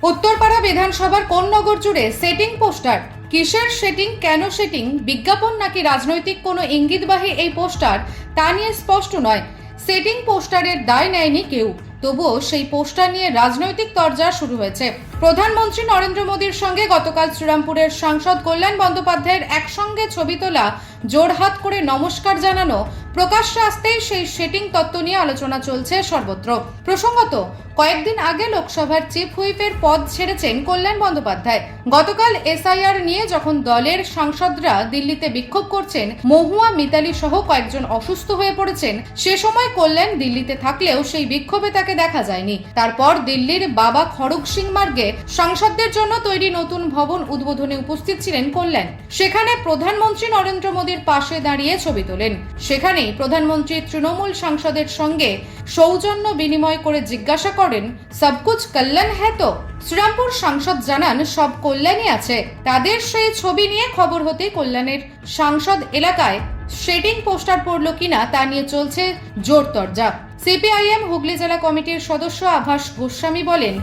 উত্তরপাড়া বিধানসভার কোন নগর জুড়ে সেটিং পোস্টার কিসের সেটিং কেন সেটিং বিজ্ঞাপন নাকি রাজনৈতিক কোনো ইঙ্গিতবাহী এই পোস্টার তা নিয়ে স্পষ্ট নয়। সেটিং পোস্টারের দায় নেয়নি কেউ, তবুও সেই পোস্টার নিয়ে রাজনৈতিক তরজা শুরু হয়েছে। প্রধানমন্ত্রী নরেন্দ্র মোদীর সঙ্গে গতকাল শ্রীরামপুরের সাংসদ কল্যাণ বন্দ্যোপাধ্যায়ের একসঙ্গে ছবি তোলা জোড়হাত করে নমস্কার জানানো প্রকাশ্যে আসতেই সেই সেটিং তত্ত্ব নিয়ে আলোচনা চলছে সর্বত্র। প্রসঙ্গত, কয়েকদিন আগে লোকসভার চিফ হুইপের পদ ছেড়েছেন কল্যাণ বন্দ্যোপাধ্যায়। গতকাল এসআইআর নিয়ে যখন দলের সাংসদরা দিল্লিতে বিক্ষোভ করছেন, মহুয়া মিতালি সহ কয়েকজন অসুস্থ হয়ে পড়েছেন, সে সময় কল্যাণ দিল্লিতে থাকলেও সেই বিক্ষোভে তাকে দেখা যায়নি। তারপর দিল্লির বাবা খড়গ সিং মার্গে সাংসদদের জন্য তৈরি নতুন ভবন উদ্বোধনে উপস্থিত ছিলেন কল্যাণ। সেখানে প্রধানমন্ত্রী নরেন্দ্র মোদীর পাশে দাঁড়িয়ে ছবি তোলেন। সেখানেই প্রধানমন্ত্রী তৃণমূল সাংসদের সঙ্গে সৌজন্য বিনিময় করে জিজ্ঞাসা করেন সবকুছ কল্যাণ হ্যাঁ তো? শ্রীরামপুর সাংসদ জানান, সব কল্যাণই আছে। তাদের সেই ছবি নিয়ে খবর হতেই কল্যাণের সাংসদ এলাকায় শেডিং পোস্টার পড়ল কিনা তা নিয়ে চলছে জোর তরজা। সিপিআইএম হুগলি জেলা কমিটির সদস্য আভাস গোস্বামী বলেন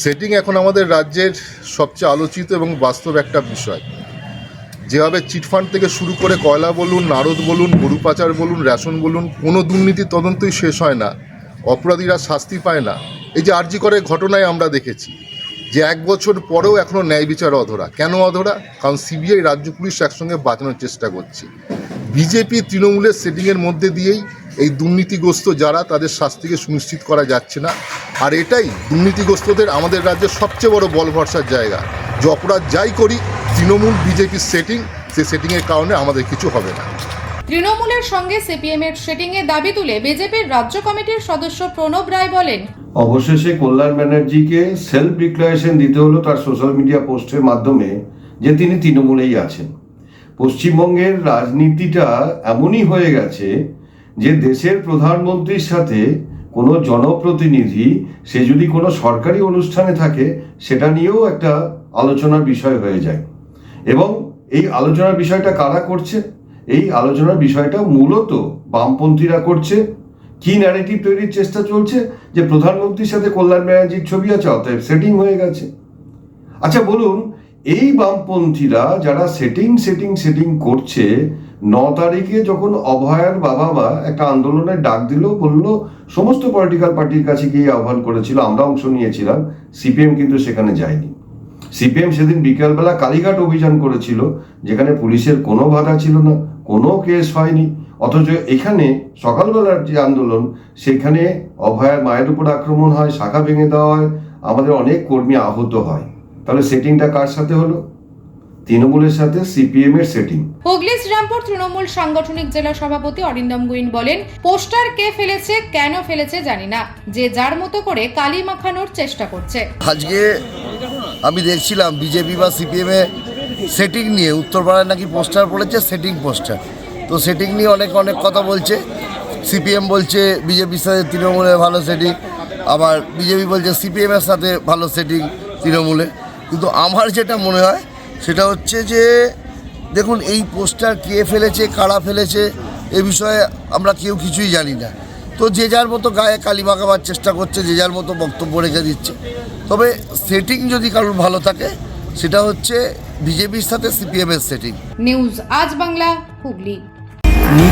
সেটিং এখন আমাদের রাজ্যের সবচেয়ে আলোচিত এবং বাস্তব একটা বিষয়। যেভাবে চিটফান্ড থেকে শুরু করে কয়লা বলুন, নারদ বলুন, গরু পাচার বলুন, রেশন বলুন, কোনো দুর্নীতির তদন্তই শেষ হয় না। অপরাধীরা শাস্তি পায় না। এই যে আর্জি করে ঘটনায় আমরা দেখেছি যে এক বছর পরেও এখনও ন্যায় বিচার অধরা। কেন অধরা? কারণ সিবিআই, রাজ্য পুলিশ একসঙ্গে বাঁচানোর চেষ্টা করছে। বিজেপি তৃণমূলের সেটিংয়ের মধ্যে দিয়েই এই দুর্নীতিগ্রস্ত যারা তাদের শাস্তিকে সুনিশ্চিত করা যাচ্ছে না। আর এটাই দুর্নীতিগ্রস্তদের আমাদের রাজ্যের সবচেয়ে বড় বল ভরসার জায়গা। যে অপরাধ যাই করি তৃণমূল বিজেপির সেটিং সেই সেটিংয়ের কারণে আমাদের কিছু হবে না। তৃণমূলের সঙ্গে সিপিএম এর সেটিং এর দাবি তুলে বিজেপির রাজ্য কমিটির সদস্য প্রণব রায় বলেন অবশেষে কল্যাণ ব্যানার্জিকে সেলফ ডিক্লারেশন দিতে হলো তার সোশ্যাল মিডিয়া পোস্টের মাধ্যমে যে তিনি তৃণমূলেই আছেন। পশ্চিমবঙ্গের রাজনীতিটা এমনই হয়ে গেছে যে দেশের প্রধানমন্ত্রীর সাথে কোনো জনপ্রতিনিধি, সে যদি কোনো সরকারি অনুষ্ঠানে থাকে, সেটা নিয়েও একটা আলোচনার বিষয় হয়ে যায়। এবং এই আলোচনার বিষয়টা কারা করছে? এই আলোচনার বিষয়টা মূলত বামপন্থীরা করছে। কি ন্যারেটিভ তৈরির চেষ্টা চলছে? যে প্রধানমন্ত্রীর সাথে কল্যাণ ব্যানার্জির ছবি আছে, অতএব সেটিং হয়ে গেছে। আচ্ছা বলুন, এই বামপন্থীরা যারা সেটিং সেটিং সেটিং করছে ন তারিখে যখন অভয়ার বাবা মা একটা আন্দোলনের ডাক দিল, বলল, সমস্ত পলিটিক্যাল পার্টির কাছে গিয়ে আহ্বান করেছিল, আমরা অংশ নিয়েছিলাম, সিপিএম কিন্তু সেখানে যায়নি। সিপিএম সেদিন বিকালবেলা কালীঘাট অভিযান করেছিল, যেখানে পুলিশের কোনো বাধা ছিল না, কোনো কেস হয়নি। অথচ এখানে সকালবেলার যে আন্দোলন, সেখানে অভয়ার মায়ের উপর আক্রমণ হয়, শাখা ভেঙে দেওয়া হয়, আমাদের অনেক কর্মী আহত হয়। তাহলে সেটিংটা কার সাথে হলো? তৃণমূলের সাথে সিপিএম এর সেটিং হুগলি শ্রীরামপুর তৃণমূল সাংগঠনিক জেলা সভাপতি অরিন্দম গুইন বলেন পোস্টার কে ফেলেছে কেন ফেলেছে জানি না। যে যার মতো করে কালি মাখানোর চেষ্টা করছে। আজকে আমি দেখছিলাম বিজেপি বা সিপিএমে সেটিং নিয়ে উত্তরপাড়ায় নাকি পোস্টার পড়েছে সেটিং পোস্টার। তো সেটিং নিয়ে অনেক অনেক কথা বলছে। সিপিএম বলছে বিজেপির সাথে তৃণমূলের ভালো সেটিং আবার বিজেপি বলছে সিপিএমের সাথে ভালো সেটিং তৃণমূলে। কিন্তু আমার যেটা মনে হয় সেটা হচ্ছে যে, দেখুন, এই পোস্টার কে ফেলেছে, কারা ফেলেছে, এ বিষয়ে আমরা কেউ কিছুই জানি না। তো যে যার মতো গায়ে কালি মাখাবার চেষ্টা করছে, যে যার মতো বক্তব্য রেখে দিচ্ছে। তবে সেটিং যদি কারোর ভালো থাকে, সেটা হচ্ছে বিজেপির সাথে সিপিএমের সেটিং নিউজ আজ বাংলা, হুগলি।